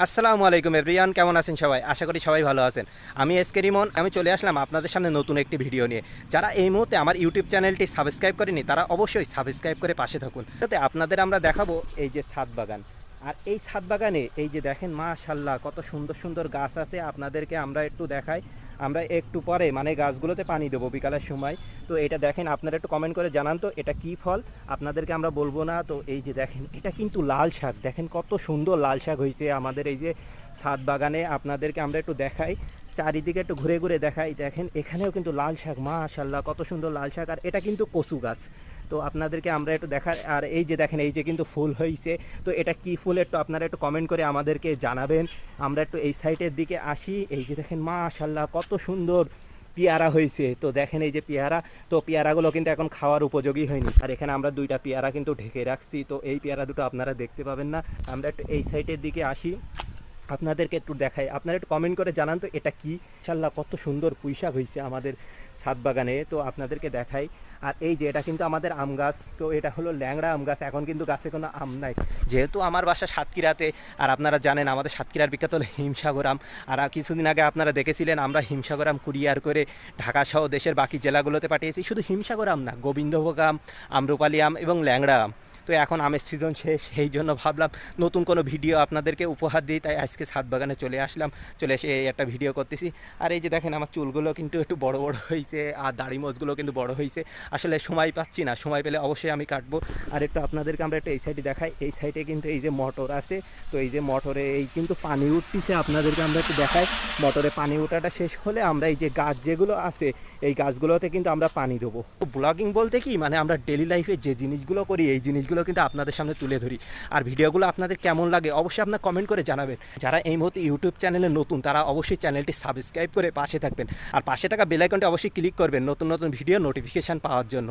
আসসালামু আলাইকুম এভরিয়ান কেমন আছেন সবাই? আশা করি সবাই ভালো আছেন। আমি এস কে রিমন, আমি চলে আসলাম আপনাদের সামনে নতুন একটি ভিডিও নিয়ে। যারা এই মুহূর্তে আমার ইউটিউব চ্যানেলটি সাবস্ক্রাইব করেনি তারা অবশ্যই সাবস্ক্রাইব করে পাশে থাকুন। যাতে আপনাদের আমরা দেখাবো এই যে ছাদ বাগান। আর এই ছাদ বাগানে এই যে দেখেন মা মাশাল্লাহ কত সুন্দর সুন্দর গাছ আছে। আপনাদেরকে আমরা একটু দেখাই। আমরা একটু পরে মানে গাছগুলোতে পানি দেবো বিকালের সময়। তো এটা দেখেন, আপনারা একটু কমেন্ট করে জানান তো, এটা কি ফল? আপনাদেরকে আমরা বলব না, তো এই যে দেখেন, এটা কিন্তু লাল শাক। দেখেন কত সুন্দর লাল শাক হয়েছে আমাদের এই যে ছাদ বাগানে। আপনাদেরকে আমরা একটু দেখাই, চারিদিকে একটু ঘুরে ঘুরে দেখাই। দেখেন, এখানেও কিন্তু লাল শাক মাশাল্লাহ কত সুন্দর লাল শাক। আর এটা কিন্তু কচু গাছ। তো আপনাদেরকে আমরা একটু দেখার, আর এই যে দেখেন, এই যে কিন্তু ফুল হয়েছে তো এটা কি ফুল একটু আপনারা একটু কমেন্ট করে আমাদেরকে জানাবেন। আমরা একটু এই সাইডের দিকে আসি, এই যে দেখেন মাশাল্লাহ কত সুন্দর পেয়ারা হয়েছে তো দেখেন, এই যে পেয়ারা, তো পেয়ারাগুলো কিন্তু এখন খাওয়ার উপযোগী হয়নি। আর এখানে আমরা দুইটা পেয়ারা কিন্তু ঢেকে রাখছি, তো এই পেয়ারা দুটো আপনারা দেখতে পাবেন না। আমরা একটু এই সাইডের দিকে আসি। আপনাদেরকে একটু দেখাই। আপনারা একটু কমেন্ট করে জানান তো এটা কি? ইনশাল্লাহ কত সুন্দর পুঁইশাক হয়েছে আমাদের ছাদ বাগানে, তো আপনাদেরকে দেখাই। আর এই যে এটা কিন্তু আমাদের আম গাছ, তো এটা হলো ল্যাংড়া আম গাছ, এখন কিন্তু গাছে কোনো আম নাই। যেহেতু আমার বাসা সাতক্ষীরাতে, আর আপনারা জানেন আমাদের সাতক্ষীরার বিখ্যাত হলো হিমসাগর আম। আর কিছুদিন আগে আপনারা দেখেছিলেন, আমরা হিমসাগর আম কুরিয়ার করে ঢাকা সহ দেশের বাকি জেলাগুলোতে পাঠিয়েছি। শুধু হিমসাগর আম না, গোবিন্দভোগ আম, আম্রপালি আম এবং ল্যাংড়া আম। তো এখন আমের সিজন শেষ, সেই জন্য ভাবলাম নতুন কোনো ভিডিও আপনাদেরকে উপহার দিই, তাই আজকে ছাদ বাগানে চলে আসলাম, চলে এসে একটা ভিডিও করতেছি। আর এই যে দেখেন আমার চুলগুলো কিন্তু একটু বড় বড় হয়েছে, আর দাড়ি মোজগুলো কিন্তু বড় হয়েছে। আসলে সময় পাচ্ছি না, সময় পেলে অবশ্যই আমি কাটবো। আর একটু আপনাদেরকে আমরা একটু এই সাইডে দেখাই, এই সাইডে কিন্তু এই যে মোটর আছে, তো এই যে মোটরে এই কিন্তু পানি উঠতেছে, আপনাদেরকে আমরা একটু দেখাই। মটরে পানি ওঠাটা শেষ হলে আমরা এই যে গাছ যেগুলো আছে, এই গাছগুলোতে কিন্তু আমরা পানি দেবো। ব্লগিং বলতে কি? মানে আমরা ডেলি লাইফে যে জিনিসগুলো করি, এই জিনিসগুলো কিন্তু আপনাদের সামনে তুলে ধরি। আর ভিডিওগুলো আপনাদের কেমন লাগে অবশ্যই আপনার কমেন্ট করে জানাবেন। যারা এই মুহূর্তে ইউটিউব চ্যানেলে নতুন, তারা অবশ্যই চ্যানেলটি সাবস্ক্রাইব করে পাশে থাকবেন। আর পাশে থাকা বেলাইকনটি অবশ্যই ক্লিক করবেন নতুন নতুন ভিডিও নোটিফিকেশান পাওয়ার জন্য।